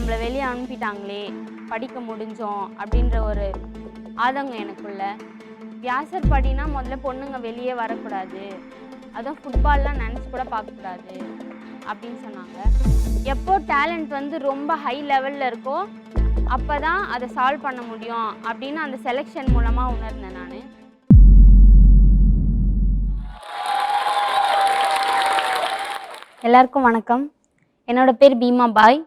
நம்மளை வெளியே அனுப்பிட்டாங்களே படிக்க முடிஞ்சோம் அப்படின்ற ஒரு ஆதங்கம் எனக்குள்ள. வியாசர் படினா முதல்ல பொண்ணுங்க வெளியே வரக்கூடாது. அதுவும் ஃபுட்பால்லாம் நினச்சி கூட பார்க்கக்கூடாது அப்படின்னு சொன்னாங்க. எப்போ டேலண்ட் வந்து ரொம்ப ஹை லெவலில் இருக்கோ அப்போ தான் அதை சால்வ் பண்ண முடியும் அப்படின்னு அந்த செலெக்ஷன் மூலமாக உணர்ந்தேன் நான். எல்லாருக்கும் வணக்கம். என்னோடய பேர் பீமா பாய்.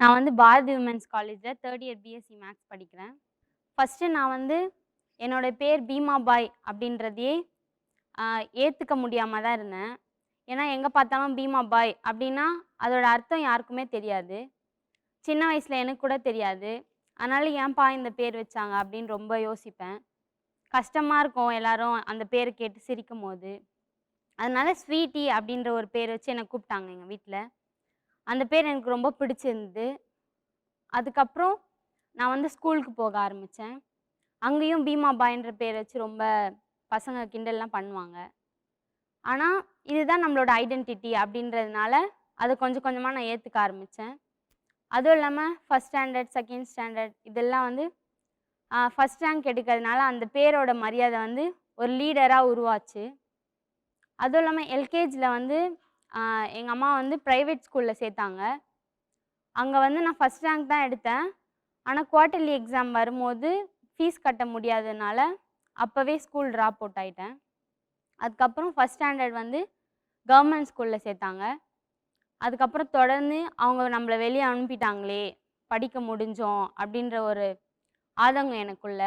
நான் வந்து பாரதி உமன்ஸ் காலேஜில் தேர்ட் இயர் பிஎஸ்சி மேக்ஸ் படிக்கிறேன். ஃபஸ்ட்டு நான் வந்து என்னோட பேர் பீமா பாய் அப்படின்றதையே ஏற்றுக்க முடியாமல் தான் இருந்தேன். ஏன்னா எங்கே பார்த்தாலும் பீமா பாய் அப்படின்னா அதோட அர்த்தம் யாருக்குமே தெரியாது. சின்ன வயசில் எனக்கு கூட தெரியாது. அதனால் ஏன்பா இந்த பேர் வச்சாங்க அப்படின்னு ரொம்ப யோசிப்பேன். கஷ்டமாக இருக்கும் எல்லாரும் அந்த பேரை கேட்டு சிரிக்கும் போது அதனால் ஸ்வீட்டி அப்படின்ற ஒரு பேர் வச்சு என்னை கூப்பிட்டாங்க எங்கள் வீட்டில் அந்த பேர் எனக்கு ரொம்ப பிடிச்சிருந்தது. அதுக்கப்புறம் நான் வந்து ஸ்கூலுக்கு போக ஆரம்பித்தேன் அங்கேயும் பீமா பாய்ன்ற பேர் வச்சு ரொம்ப பசங்க கிண்டல்லாம் பண்ணுவாங்க. ஆனால் இதுதான் நம்மளோட ஐடென்டிட்டி அப்படின்றதுனால அதை கொஞ்சம் கொஞ்சமாக நான் ஏற்றுக்க ஆரம்பித்தேன் அதுவும் இல்லாமல் ஃபஸ்ட் ஸ்டாண்டர்ட் செகண்ட் ஸ்டாண்டர்ட் இதெல்லாம் வந்து ஃபஸ்ட் ரேங்க் எடுக்கிறதுனால அந்த பேரோட மரியாதை வந்து ஒரு லீடராக உருவாச்சு. அதுவும் இல்லாமல் எல்கேஜியில் வந்து எங்கள் அம்மா வந்து ப்ரைவேட் ஸ்கூலில் சேர்த்தாங்க. அங்கே வந்து நான் ஃபஸ்ட் ரேங்க் தான் எடுத்தேன். ஆனால் குவார்ட்டர்லி எக்ஸாம் வரும்போது ஃபீஸ் கட்ட முடியாததுனால அப்போவே ஸ்கூல் ட்ராப் அவுட் ஆகிட்டேன் அதுக்கப்புறம் ஃபஸ்ட் ஸ்டாண்டர்ட் வந்து கவர்மெண்ட் ஸ்கூலில் சேர்த்தாங்க. அதுக்கப்புறம் தொடர்ந்து அவங்க நம்மளை வெளியே அனுப்பிட்டாங்களே படிக்க முடிஞ்சோம் அப்படின்ற ஒரு ஆதங்கம் எனக்குள்ள.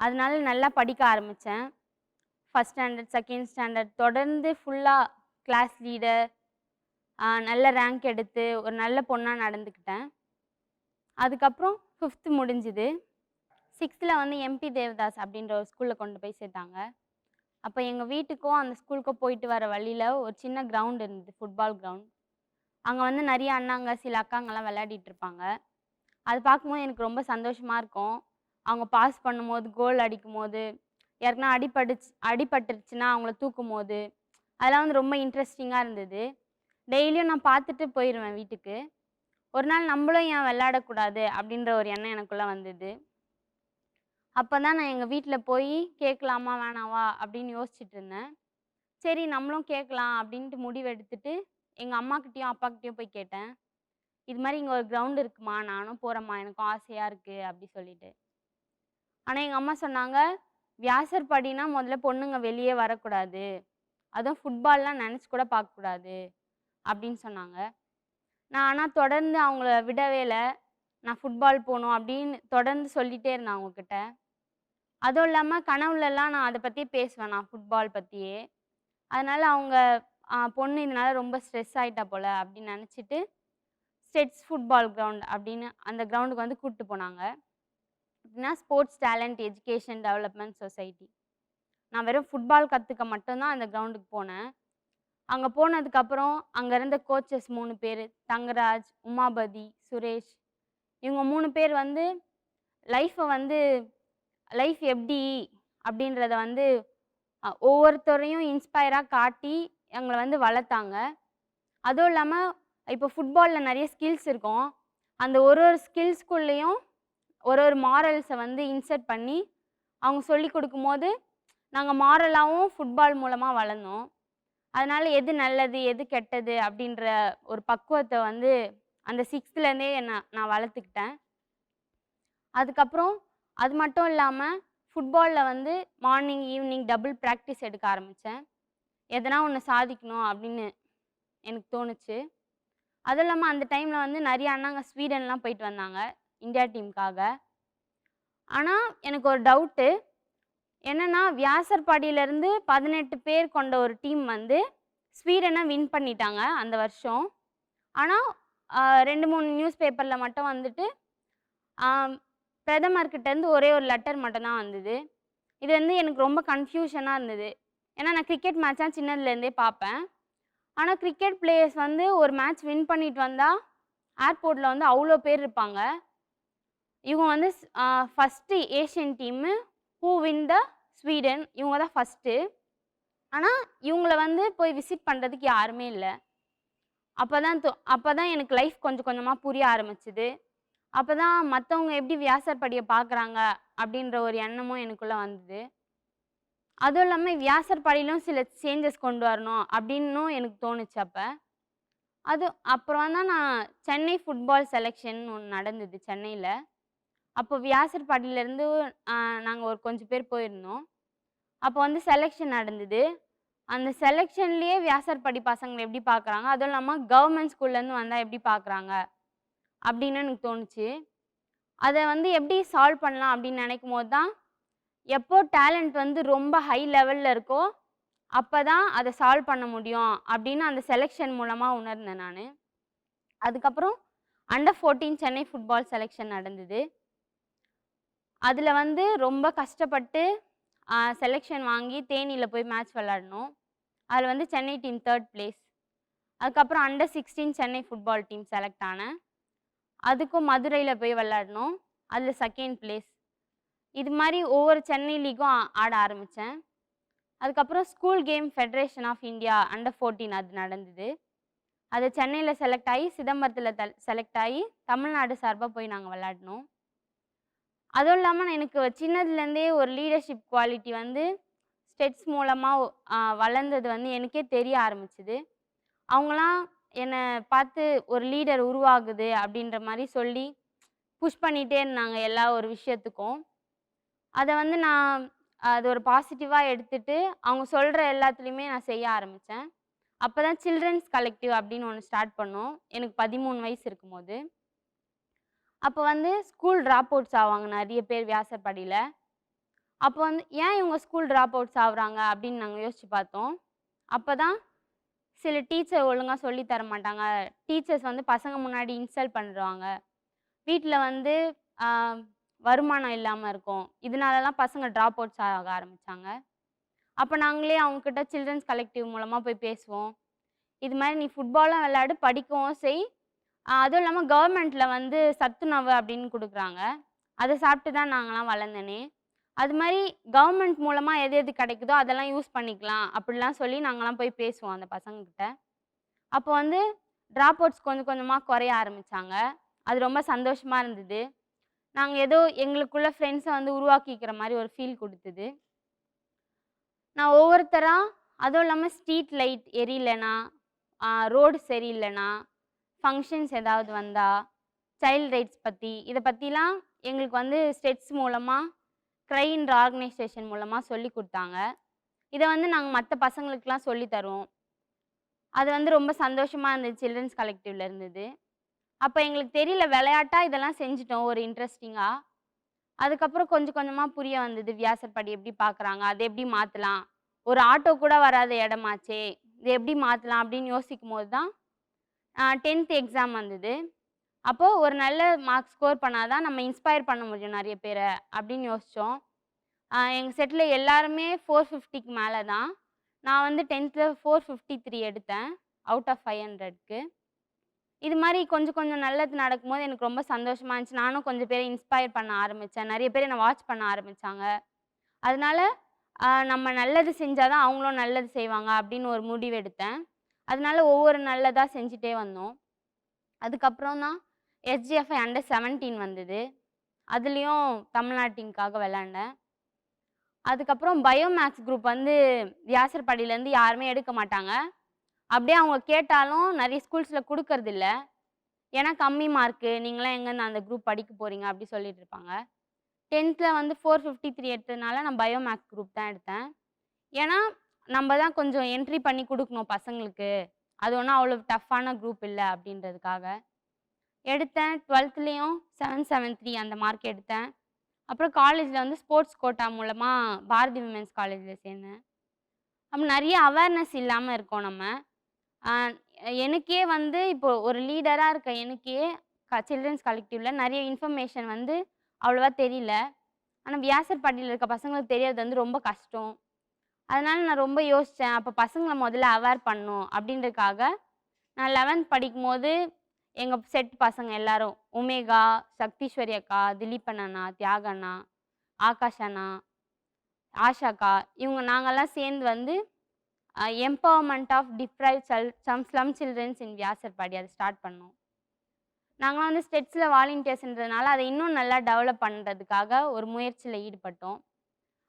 அதனால நல்லா படிக்க ஆரம்பித்தேன் ஃபஸ்ட் ஸ்டாண்டர்ட் செகண்ட் ஸ்டாண்டர்ட் தொடர்ந்து ஃபுல்லாக கிளாஸ் லீடர் நல்ல ரேங்க் எடுத்து ஒரு நல்ல பொண்ணாக நடந்துக்கிட்டேன். அதுக்கப்புறம் ஃபிஃப்த்து முடிஞ்சுது. சிக்ஸ்த்தில் வந்து எம்பி தேவதாஸ் அப்படின்ற ஒரு ஸ்கூலில் கொண்டு போய் சேர்த்தாங்க. அப்போ எங்கள் வீட்டுக்கும் அந்த ஸ்கூலுக்கும் போயிட்டு வர வழியில் ஒரு சின்ன கிரவுண்ட் இருந்தது ஃபுட்பால் கிரவுண்ட் அங்கே வந்து நிறைய அண்ணாங்க சில அக்காங்கெல்லாம் விளையாடிட்டு இருப்பாங்க. அது பார்க்கும்போது எனக்கு ரொம்ப சந்தோஷமாக இருக்கும். அவங்க பாஸ் பண்ணும்போது கோல் அடிக்கும் போது யாருக்குன்னா அடிபடுச்சு அடிபட்டுருச்சுன்னா அவங்கள தூக்கும் போது அதெல்லாம் வந்து ரொம்ப இன்ட்ரெஸ்டிங்காக இருந்தது. டெய்லியும் நான் பார்த்துட்டு போயிடுவேன் வீட்டுக்கு. ஒரு நாள் நம்மளும் ஏன் விளையாடக்கூடாது அப்படின்ற ஒரு எண்ணம் எனக்குள்ளே வந்தது. அப்போ தான் நான் எங்கள் வீட்டில் போய் கேட்கலாமா வேணாவா அப்படின்னு யோசிச்சுட்டு இருந்தேன். சரி நம்மளும் கேட்கலாம் அப்படின்ட்டு முடிவு எடுத்துட்டு எங்கள் அம்மாக்கிட்டேயும் அப்பாக்கிட்டேயும் போய் கேட்டேன். இது மாதிரி இங்கே ஒரு கிரவுண்ட் இருக்குமா? நானும் போகிறேம்மா எனக்கும் ஆசையாக இருக்குது அப்படி சொல்லிட்டு. ஆனால் எங்கள் அம்மா சொன்னாங்க வியாசர் படினா முதல்ல பொண்ணுங்க வெளியே வரக்கூடாது. அதுவும் ஃபுட்பால்லாம் நினச்சி கூட பார்க்கக்கூடாது அப்படின்னு சொன்னாங்க. நான் ஆனால் தொடர்ந்து அவங்கள விடவே இல்லை. நான் ஃபுட்பால் போகணும் அப்படின்னு தொடர்ந்து சொல்லிகிட்டே இருந்தேன் அவங்கக்கிட்ட அதுவும் இல்லாமல் கனவுலலாம் நான் அதை பற்றி பேசுவேன் நான் ஃபுட்பால் பற்றியே அதனால் அவங்க பொண்ணு இதனால ரொம்ப ஸ்ட்ரெஸ் ஆயிட்டா போல் அப்படின்னு நினச்சிட்டு ஸ்டெட்ஸ் ஃபுட்பால் கிரவுண்ட் அப்படின்னு அந்த கிரவுண்டுக்கு வந்து கூப்பிட்டு போனாங்க. அப்படின்னா sports talent education development society நான் வெறும் ஃபுட்பால் கற்றுக்க மட்டும்தான் அந்த கிரவுண்டுக்கு போனேன். அங்கே போனதுக்கப்புறம் அங்கே இருந்த கோச்சஸ் மூணு பேர் தங்கராஜ் உமாபதி சுரேஷ் இவங்க மூணு பேர் வந்து லைஃப்பை வந்து லைஃப் எப்படி அப்படின்றத வந்து ஒவ்வொருத்தரையும் இன்ஸ்பயராக காட்டி எங்களை வந்து வளர்த்தாங்க. அதுவும் இல்லாமல் இப்போ ஃபுட்பாலில் நிறைய ஸ்கில்ஸ் இருக்கும். அந்த ஒரு ஒரு ஸ்கில்ஸ்குள்ளேயும் ஒரு ஒரு மாரல்ஸை வந்து இன்சர்ட் பண்ணி அவங்க சொல்லி கொடுக்கும்போது நாங்கள் மாரலாகவும் ஃபுட்பால் மூலமாக வளர்ந்தோம். அதனால் எது நல்லது எது கெட்டது அப்படின்ற ஒரு பக்குவத்தை வந்து அந்த சிக்ஸ்த்துலேருந்தே நான் நான் வளர்த்துக்கிட்டேன். அதுக்கப்புறம் அது மட்டும் இல்லாமல் ஃபுட்பாலில் வந்து மார்னிங் ஈவினிங் டபுள் ப்ராக்டிஸ் எடுக்க ஆரம்பித்தேன் எதனா ஒன்று சாதிக்கணும் அப்படின்னு எனக்கு தோணுச்சு. அதுவும் இல்லாமல் அந்த டைமில் வந்து நிறைய அண்ணாங்க ஸ்வீடன்லாம் போயிட்டு வந்தாங்க இந்தியா டீமுக்காக ஆனால் எனக்கு ஒரு டவுட்டு என்னென்னா வியாசர்பாடியிலேருந்து பதினெட்டு பேர் கொண்ட ஒரு டீம் வந்து ஸ்வீடனை வின் பண்ணிட்டாங்க அந்த வருஷம். ஆனால் ரெண்டு மூணு நியூஸ் பேப்பரில் மட்டும் வந்துட்டு பிரதமர்கிட்டேருந்து ஒரே ஒரு லெட்டர் மட்டும்தான் வந்தது. இது வந்து எனக்கு ரொம்ப கன்ஃபியூஷனாக இருந்தது. ஏன்னா நான் கிரிக்கெட் மேட்ச்லாம் சின்னதுலேருந்தே பார்ப்பேன். ஆனால் கிரிக்கெட் பிளேயர்ஸ் வந்து ஒரு மேட்ச் வின் பண்ணிட்டு வந்தால் ஏர்போர்ட்டில் வந்து அவ்வளோ பேர் இருப்பாங்க. இவங்க வந்து first Asian team who win the Sweden இவங்க தான் ஃபஸ்ட்டு ஆனால் இவங்கள வந்து போய் விசிட் பண்ணுறதுக்கு யாருமே இல்லை. அப்போ தான் தோ அப்போ தான் எனக்கு லைஃப் கொஞ்சம் கொஞ்சமாக புரிய ஆரம்பிச்சுது. அப்போ தான் மற்றவங்க எப்படி வியாசர் படியை பார்க்குறாங்க அப்படின்ற ஒரு எண்ணமும் எனக்குள்ளே வந்தது. அதுவும் இல்லாமல் வியாசர் படியிலும் சில சேஞ்சஸ் கொண்டு வரணும் அப்படின்னும் எனக்கு தோணுச்சு அப்போ. அது அப்புறம் தான் நான் சென்னை ஃபுட்பால் செலெக்ஷன் ஒன்று நடந்தது சென்னையில். அப்போ வியாசர் பாட்டிலேருந்து நாங்கள் ஒரு கொஞ்சம் பேர் போயிருந்தோம். அப்போ வந்து செலெக்ஷன் நடந்தது. அந்த செலெக்ஷன்லேயே வியாசர்படி பசங்களை எப்படி பார்க்குறாங்க அதுவும் இல்லாமல் கவர்மெண்ட் ஸ்கூல்லேருந்து வந்தால் எப்படி பார்க்குறாங்க அப்படின்னு எனக்கு தோணுச்சு. அதை வந்து எப்படி சால்வ் பண்ணலாம் அப்படின்னு நினைக்கும் போது தான் எப்போ டேலண்ட் வந்து ரொம்ப ஹை லெவலில் இருக்கோ அப்போ தான் அதை சால்வ் பண்ண முடியும் அப்படின்னு அந்த செலெக்ஷன் மூலமாக உணர்ந்தேன் நான். அதுக்கப்புறம் under fourteen Chennai football selection நடந்தது. அதில் வந்து ரொம்ப கஷ்டப்பட்டு செலெக்ஷன் வாங்கி தேனியில் போய் மேட்ச் விளாடணும் அதில் வந்து சென்னை டீம் தேர்ட் பிளேஸ் அதுக்கப்புறம் under sixteen Chennai football team select ஆனேன். அதுக்கும் மதுரையில் போய் விளாடணும் அதில் செகண்ட் பிளேஸ் இது மாதிரி ஒவ்வொரு சென்னை லீக்கும் ஆட ஆரம்பித்தேன் அதுக்கப்புறம் school game federation of India under fourteen அது நடந்தது. அது சென்னையில் செலக்ட் ஆகி சிதம்பரத்தில் த செலக்ட் ஆகி தமிழ்நாடு சார்பாக போய் நாங்கள் விளாடினோம் அதுவும் இல்லாமல் எனக்கு சின்னதுலேருந்தே ஒரு லீடர்ஷிப் குவாலிட்டி வந்து ஸ்டெட்ஸ் மூலமாக வளர்ந்தது வந்து எனக்கே தெரிய ஆரம்பிச்சுது. அவங்களாம் என்னை பார்த்து ஒரு லீடர் உருவாகுது அப்படின்ற மாதிரி சொல்லி புஷ் பண்ணிகிட்டே இருந்தாங்க எல்லா ஒரு விஷயத்துக்கும். அதை வந்து நான் அது ஒரு பாசிட்டிவாக எடுத்துட்டு அவங்க சொல்கிற எல்லாத்துலேயுமே நான் செய்ய ஆரம்பித்தேன் அப்போ தான் சில்ட்ரன்ஸ் கலெக்டிவ் அப்படின்னு ஒன்று ஸ்டார்ட் பண்ணோம். எனக்கு பதிமூணு வயசு இருக்கும்போது. அப்போ வந்து ஸ்கூல் ட்ராப் அவுட்ஸ் ஆவாங்க நிறைய பேர் வியாசர்பாடியில் அப்போ வந்து ஏன் இவங்க ஸ்கூல் ட்ராப் அவுட்ஸ் ஆகுறாங்க அப்படின்னு நாங்கள் யோசித்து பார்த்தோம். அப்போ தான் சில டீச்சர் ஒழுங்காக சொல்லி தர மாட்டாங்க. டீச்சர்ஸ் வந்து பசங்க முன்னாடி இன்சல்ட் பண்ணுறாங்க வீட்டில் வந்து வருமானம் இல்லாமல் இருக்கும். இதனாலலாம் பசங்க ட்ராப் அவுட்ஸ் ஆக ஆரம்பித்தாங்க அப்போ நாங்களே அவங்கக்கிட்ட சில்ட்ரன்ஸ் கலெக்டிவ் மூலமாக போய் பேசுவோம். இது மாதிரி நீ ஃபுட்பாலும் விளையாடு படிக்கவும் செய். அதுவும் இல்லாமல் கவர்மெண்ட்டில் வந்து சத்துணவு அப்படின்னு கொடுக்குறாங்க. அதை சாப்பிட்டு தான் நாங்களாம் வளர்ந்தனே. அது மாதிரி கவர்மெண்ட் மூலமாக எது எது கிடைக்குதோ அதெல்லாம் யூஸ் பண்ணிக்கலாம் அப்படிலாம் சொல்லி நாங்களாம் போய் பேசுவோம் அந்த பசங்கக்கிட்ட அப்போ வந்து ட்ராப் அவுட்ஸ் கொஞ்சம் கொஞ்சமாக குறைய ஆரம்பித்தாங்க அது ரொம்ப சந்தோஷமாக இருந்தது. நாங்கள் ஏதோ எங்களுக்குள்ள ஃப்ரெண்ட்ஸை வந்து உருவாக்கிக்கிற மாதிரி ஒரு ஃபீல் கொடுத்தது. நான் ஒவ்வொருத்தராக அதுவும் இல்லாமல் ஸ்ட்ரீட் லைட் எரியலைனா ரோடு சரியில்லைனா ஃபங்க்ஷன்ஸ் ஏதாவது வந்தால் சைல்ட் ரைட்ஸ் பற்றி இதை பற்றிலாம் எங்களுக்கு வந்து ஸ்டெட்ஸ் மூலமாக க்ரைன்ற ஆர்கனைசேஷன் மூலமாக சொல்லி கொடுத்தாங்க. இதை வந்து நாங்கள் மற்ற பசங்களுக்கெலாம் சொல்லி தருவோம். அது வந்து ரொம்ப சந்தோஷமாக இருந்தது சில்ட்ரன்ஸ் கலெக்டிவ்ல இருந்தது. அப்போ எங்களுக்கு தெரியல விளையாட்டாக இதெல்லாம் செஞ்சுட்டோம் ஒரு இன்ட்ரெஸ்டிங்காக அதுக்கப்புறம் கொஞ்சம் கொஞ்சமாக புரிய வந்தது வியாசர்படி எப்படி பார்க்குறாங்க அதை எப்படி மாற்றலாம் ஒரு ஆட்டோ கூட வராத இடமாச்சே இது எப்படி மாற்றலாம் அப்படின்னு யோசிக்கும் போது தான் டென்த் எக்ஸாம் வந்தது. அப்போது ஒரு நல்ல மார்க் ஸ்கோர் பண்ணால் தான் நம்ம இன்ஸ்பயர் பண்ண முடியும் நிறைய பேரை அப்படின்னு யோசித்தோம் எங்கள் செட்டில் எல்லாருமே ஃபோர் ஃபிஃப்டிக்கு மேலே தான் நான் வந்து டென்த்தில் ஃபோர் ஃபிஃப்டி த்ரீ எடுத்தேன் அவுட் ஆஃப் ஃபைவ் ஹண்ட்ரட்க்கு இது மாதிரி கொஞ்சம் கொஞ்சம் நல்லது நடக்கும்போது எனக்கு ரொம்ப சந்தோஷமாக இருந்துச்சு. நானும் கொஞ்சம் பேரை இன்ஸ்பயர் பண்ண ஆரம்பித்தேன் நிறைய பேர் என்னை வாட்ச் பண்ண ஆரம்பித்தாங்க அதனால நம்ம நல்லது செஞ்சால் தான் அவங்களும் நல்லது செய்வாங்க அப்படின்னு ஒரு முடிவு எடுத்தேன். அதனால ஒவ்வொரு நல்லதாக செஞ்சுட்டே வந்தோம். அதுக்கப்புறம் தான் எஸ்ஜிஎஃப்ஐ அண்டர் செவன்டீன் வந்தது. அதுலேயும் தமிழ்நாட்டிங்காக விளாண்டேன் அதுக்கப்புறம் பயோமேக்ஸ் குரூப் வந்து வியாசர்பாடியிலேருந்து யாருமே எடுக்க மாட்டாங்க. அப்படியே அவங்க கேட்டாலும் நிறைய ஸ்கூல்ஸில் கொடுக்கறதில்ல ஏன்னா கம்மி மார்க்கு நீங்களாம் எங்கேருந்து அந்த குரூப் படிக்க போகிறீங்க அப்படி சொல்லிட்டு இருப்பாங்க. டென்த்தில் வந்து ஃபோர் ஃபிஃப்டி த்ரீ எடுத்ததுனால நான் பயோமேக்ஸ் குரூப் தான் எடுத்தேன். ஏன்னா நம்ம தான் கொஞ்சம் என்ட்ரி பண்ணி கொடுக்கணும் பசங்களுக்கு. அது ஒன்றும் அவ்வளோ டஃப்பான குரூப் இல்லை அப்படின்றதுக்காக. எடுத்தேன். டுவெல்த்லேயும் செவன் செவன் த்ரீ அந்த மார்க் எடுத்தேன். அப்புறம் காலேஜில் வந்து ஸ்போர்ட்ஸ் கோட்டா மூலமாக பாரதி விமென்ஸ் காலேஜில் சேர்ந்தேன். அப்போ நிறைய அவேர்னஸ் இல்லாமல் இருக்கோம் நம்ம. எனக்கே வந்து இப்போ ஒரு லீடராக இருக்க எனக்கே க சில்ட்ரன்ஸ் கலெக்டிவில் நிறைய இன்ஃபர்மேஷன் வந்து அவ்வளோவா தெரியல. ஆனால் வியாசர்பாட்டியில் இருக்க பசங்களுக்கு தெரியறது வந்து ரொம்ப கஷ்டம். அதனால நான் ரொம்ப யோசித்தேன் அப்போ பசங்களை முதல்ல அவேர் பண்ணும் அப்படின்றதுக்காக. நான் லெவன்த் படிக்கும்போது எங்கள் செட் பசங்க எல்லாரும் உமேகா சக்தீஸ்வரி அக்கா திலீபன் அண்ணா தியாக அண்ணா ஆகாஷ் அண்ணா ஆஷாக்கா இவங்க நாங்கெல்லாம் சேர்ந்து வந்து empowerment of deprive Chal some slum childrens in Vyasarpadi அதை ஸ்டார்ட் பண்ணோம். நாங்களாம் வந்து ஸ்டெட்ஸில் வாலண்டியர்ஸ்ன்றதுனால அதை இன்னும் நல்லா டெவலப் பண்ணுறதுக்காக ஒரு முயற்சியில் ஈடுபட்டோம்.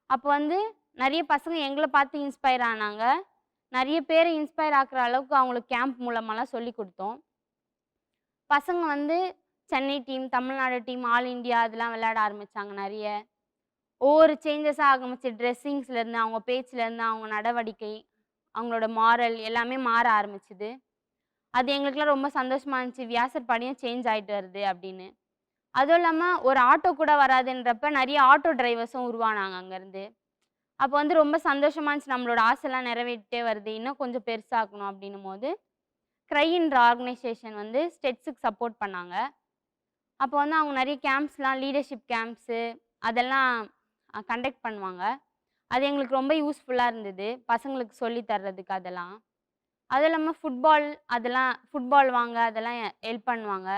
அப்போ வந்து நிறைய பசங்க எங்களை பார்த்து இன்ஸ்பயர் ஆனாங்க. நிறைய பேர் இன்ஸ்பயர் ஆக்குற அளவுக்கு அவங்களுக்கு கேம்ப் மூலமாலாம் சொல்லி கொடுத்தோம். பசங்க வந்து Chennai team Tamil Nadu team all India அதெல்லாம் விளையாட ஆரம்பித்தாங்க நிறைய. ஒவ்வொரு சேஞ்சஸாக ஆரம்பிச்சு ட்ரெஸ்ஸிங்ஸ்லேருந்து அவங்க பேச்சிலேருந்து அவங்க நடவடிக்கை அவங்களோட மாரல் எல்லாமே மாற ஆரம்பிச்சுது. அது எங்களுக்குலாம் ரொம்ப சந்தோஷமா இருந்துச்சு. வியாசர் பணியும் சேஞ்ச் ஆகிட்டு வருது அப்படின்னு. அதுவும் இல்லாமல் ஒரு ஆட்டோ கூட வராதுன்றப்ப நிறைய ஆட்டோ டிரைவர்ஸும் உருவானாங்க அங்கேருந்து. அப்போ வந்து ரொம்ப சந்தோஷமா இருந்துச்சு. நம்மளோட ஆசைலாம் நிறைவேறிட்டே வருது. இன்னும் கொஞ்சம் பெருசாகணும் அப்படின்னும் போது க்ரைன்ற ஆர்கனைசேஷன் வந்து ஸ்டெட்ஸுக்கு சப்போர்ட் பண்ணாங்க. அப்போ வந்து அவங்க நிறைய கேம்ப்ஸ்லாம் லீடர்ஷிப் கேம்ப்ஸு அதெல்லாம் கண்டக்ட் பண்ணுவாங்க. அது எங்களுக்கு ரொம்ப யூஸ்ஃபுல்லாக இருந்தது. பசங்களுக்கு சொல்லி தர்றதுக்கு அதெல்லாம். அதுவும் இல்லாமல் ஃபுட்பால் அதெல்லாம் ஃபுட்பால் வாங்க அதெல்லாம் ஹெல்ப் பண்ணுவாங்க.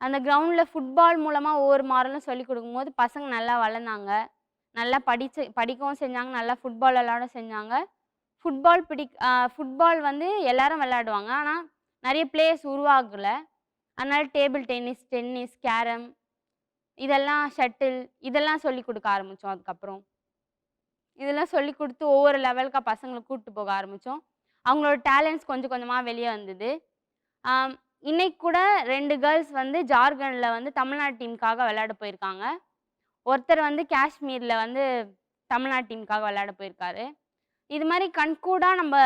அந்த கிரவுண்டில் ஃபுட்பால் மூலமாக ஒவ்வொரு மாறலும் சொல்லி கொடுக்கும்போது பசங்க நல்லா வளர்ந்தாங்க. நல்லா படிச்சு படிக்கவும் செஞ்சாங்க நல்லா ஃபுட்பால் விளாட செஞ்சாங்க. ஃபுட்பால் பிடி ஃபுட்பால் வந்து எல்லாரும் விளையாடுவாங்க. ஆனால் நிறைய பிளேயர்ஸ் உருவாகலை. அதனால டேபிள் டென்னிஸ் டென்னிஸ் கேரம் இதெல்லாம் ஷட்டில் இதெல்லாம் சொல்லி கொடுக்க ஆரம்பித்தோம் அதுக்கப்புறம். இதெல்லாம் சொல்லி கொடுத்து ஒவ்வொரு லெவலுக்காக பசங்களை கூப்பிட்டு போக ஆரம்பித்தோம் அவங்களோட டேலண்ட்ஸ் கொஞ்சம் கொஞ்சமாக வெளியே வந்தது. இன்னைக்கு கூட ரெண்டு கேர்ள்ஸ் வந்து ஜார்க்கண்டில் வந்து தமிழ்நாடு டீமுக்காக விளையாட போயிருக்காங்க. ஒருத்தர் வந்து காஷ்மீரில் வந்து தமிழ்நாட்டு டீமுக்காக விளையாட போயிருக்காரு. இது மாதிரி கண்கூடாக நம்ம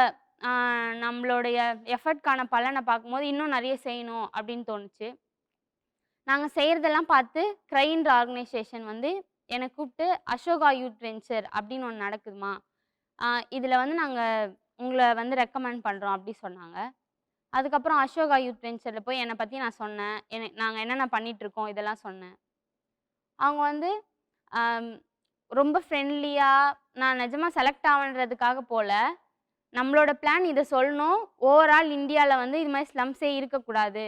நம்மளுடைய எஃபர்ட்கான பலனை பார்க்கும்போது இன்னும் நிறைய செய்யணும் அப்படின்னு தோணுச்சு. நாங்கள் செய்கிறதெல்லாம் பார்த்து கிரைன்ற ஆர்கனைசேஷன் வந்து என்னை கூப்பிட்டு அசோகா யூத் வெஞ்சர் அப்படின்னு ஒன்று நடக்குதுமா இதில் வந்து நாங்கள் உங்களை வந்து ரெக்கமெண்ட் பண்ணுறோம் அப்படி சொன்னாங்க. அதுக்கப்புறம் அசோகா யூத் வெஞ்சரில் போய் என்னை பற்றி நான் சொன்னேன். என்ன நாங்கள் என்னென்ன பண்ணிகிட்ருக்கோம் இதெல்லாம் சொன்னேன். அவங்க வந்து ரொம்ப ஃப்ரெண்ட்லியாக நான் நிஜமாக செலக்ட் ஆகன்றதுக்காக போல் நம்மளோட பிளான் இதை சொல்லணும். ஓவரால் இந்தியாவில் வந்து இது மாதிரி ஸ்லம்ஸே இருக்கக்கூடாது.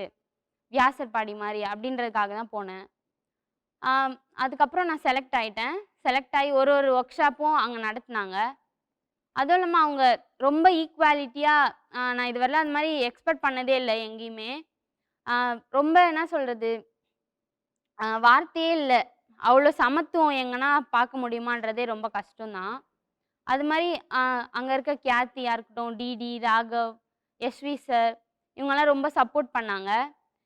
வியாசர் பாடி மாதிரி அப்படின்றதுக்காக தான் போனேன். அதுக்கப்புறம் நான் செலக்ட் ஆகிட்டேன் செலக்ட் ஆகி ஒரு ஒரு ஒர்க் ஷாப்பும் அங்கே நடத்துனாங்க. அதுவும் இல்லாமல் அவங்க ரொம்ப ஈக்குவாலிட்டியாக நான் இதுவரையிலும் அந்த மாதிரி எக்ஸ்பெக்ட் பண்ணதே இல்லை எங்கேயுமே. ரொம்ப என்ன சொல்கிறது வார்த்தையே இல்லை. அவ்வளோ சமத்துவம் எங்கன்னா பார்க்க முடியுமான்றதே ரொம்ப கஷ்டம்தான். அது மாதிரி அங்கே இருக்க கியாத்தியாக இருக்கட்டும் டிடி ராகவ் எஸ்வி சார் இவங்கெல்லாம் ரொம்ப சப்போர்ட் பண்ணாங்க.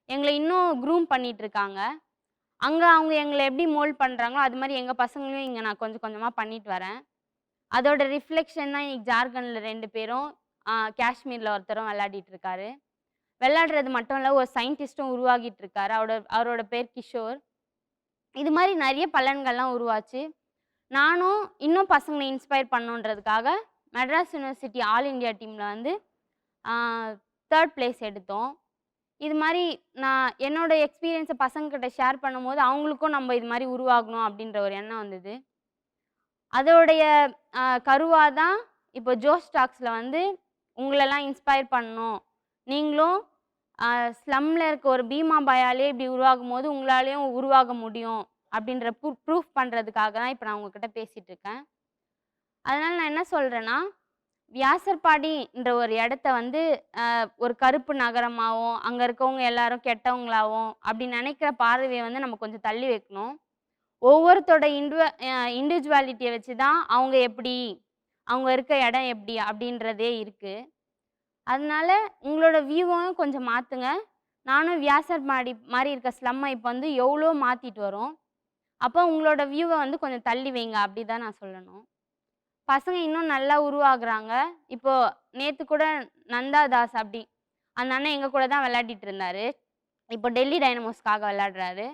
எங்களை இன்னும் க்ரூம் பண்ணிகிட்ருக்காங்க அங்கே அவங்க எங்களை எப்படி மோல்ட் பண்ணுறாங்களோ அது மாதிரி எங்கள் பசங்களையும் இங்கே நான் கொஞ்சம் கொஞ்சமாக பண்ணிட்டு வரேன். அதோட ரிஃப்ளெக்ஷன் தான் இன்னைக்கு ஜார்க்கண்டில் ரெண்டு பேரும் காஷ்மீரில் ஒருத்தரும் விளையாடிட்டு இருக்காரு விளையாடுறது மட்டும் இல்லை ஒரு சயின்டிஸ்ட்டும் உருவாகிட்டு இருக்காரு அவரோட அவரோட பேர் கிஷோர். இது மாதிரி நிறைய பலன்கள்லாம் உருவாச்சு. நானும் இன்னும் பசங்களை இன்ஸ்பயர் பண்ணுன்றதுக்காக மெட்ராஸ் யூனிவர்சிட்டி ஆல் இந்தியா டீமில் வந்து தேர்ட் பிளேஸ் எடுத்தோம். இது மாதிரி நான் என்னோட எக்ஸ்பீரியன்ஸை பசங்கக்கிட்ட ஷேர் பண்ணும்போது அவங்களுக்கும் நம்ம இது மாதிரி உருவாகணும் அப்படின்ற ஒரு எண்ணம் வந்தது. அதோடைய கருவாக தான் இப்போ ஜோஸ் டாக்ஸில் வந்து உங்களெல்லாம் இன்ஸ்பயர் பண்ணணும் நீங்களும் ஸ்லம்மில் இருக்க ஒரு பீமா பாயாலே இப்படி உருவாகும் போது உங்களாலேயும் உருவாக முடியும் அப்படின்ற ப்ரூ ப்ரூஃப் பண்ணுறதுக்காக தான் இப்போ நான் உங்ககிட்ட பேசிகிட்டு இருக்கேன். அதனால் நான் என்ன சொல்கிறேன்னா வியாசர்பாடின்ற ஒரு இடத்த வந்து ஒரு கருப்பு நகரமாகவும் அங்கே இருக்கவங்க எல்லாரும் கெட்டவங்களாகவும் அப்படி நினைக்கிற பார்வையை வந்து நம்ம கொஞ்சம் தள்ளி வைக்கணும். ஒவ்வொருத்தோட இண்டிவ இண்டிவிஜுவாலிட்டியை வச்சு தான் அவங்க எப்படி அவங்க இருக்க இடம் எப்படி அப்படின்றதே இருக்குது அதனால் உங்களோட வியூவையும் கொஞ்சம் மாற்றுங்க நானும் வியாசர் மாடி மாதிரி இருக்க ஸ்லம்மை இப்போ வந்து எவ்வளோ மாற்றிட்டு வரோம். அப்போ உங்களோட வியூவை வந்து கொஞ்சம் தள்ளி வைங்க. அப்படி தான் நான் சொல்லணும். பசங்க இன்னும் நல்லா உருவாகுறாங்க. இப்போது நேற்று கூட நந்தா தாஸ் அப்படி அந்த அண்ணன் எங்கள் கூட தான் விளையாடிட்டு இருந்தாரு. இப்போ டெல்லி டைனமோஸ்க்காக விளையாடுறாரு.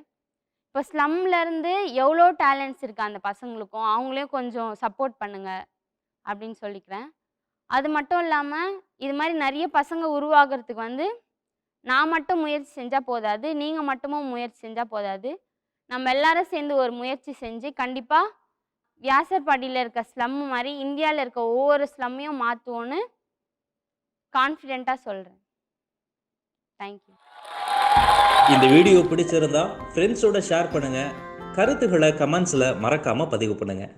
இப்போ ஸ்லம்லேருந்து எவ்வளோ டேலண்ட்ஸ் இருக்குது அந்த பசங்களுக்கும் அவங்களையும் கொஞ்சம் சப்போர்ட் பண்ணுங்கள் அப்படின்னு சொல்லிக்கிறேன். அது மட்டும் இல்லாமல் இது மாதிரி நிறைய பசங்க உருவாகிறதுக்கு வந்து நான் மட்டும் முயற்சி செஞ்சால் போதாது நீங்கள் மட்டுமும் முயற்சி செஞ்சால் போதாது. நம்ம எல்லாரும் சேர்ந்து ஒரு முயற்சி செஞ்சு கண்டிப்பாக வியாசர்பாடியில் இருக்க ஸ்லம் மாதிரி இந்தியாவில் இருக்க ஒவ்வொரு ஸ்லம்மையும் மாற்றுவோன்னு கான்ஃபிடெண்ட்டாக சொல்கிறேன் தேங்க்யூ இந்த வீடியோ பிடிச்சிருந்தா ஃப்ரெண்ட்ஸோட ஷேர் பண்ணுங்கள் கருத்துக்களை கமெண்ட்ஸில் மறக்காமல் பதிவு பண்ணுங்கள்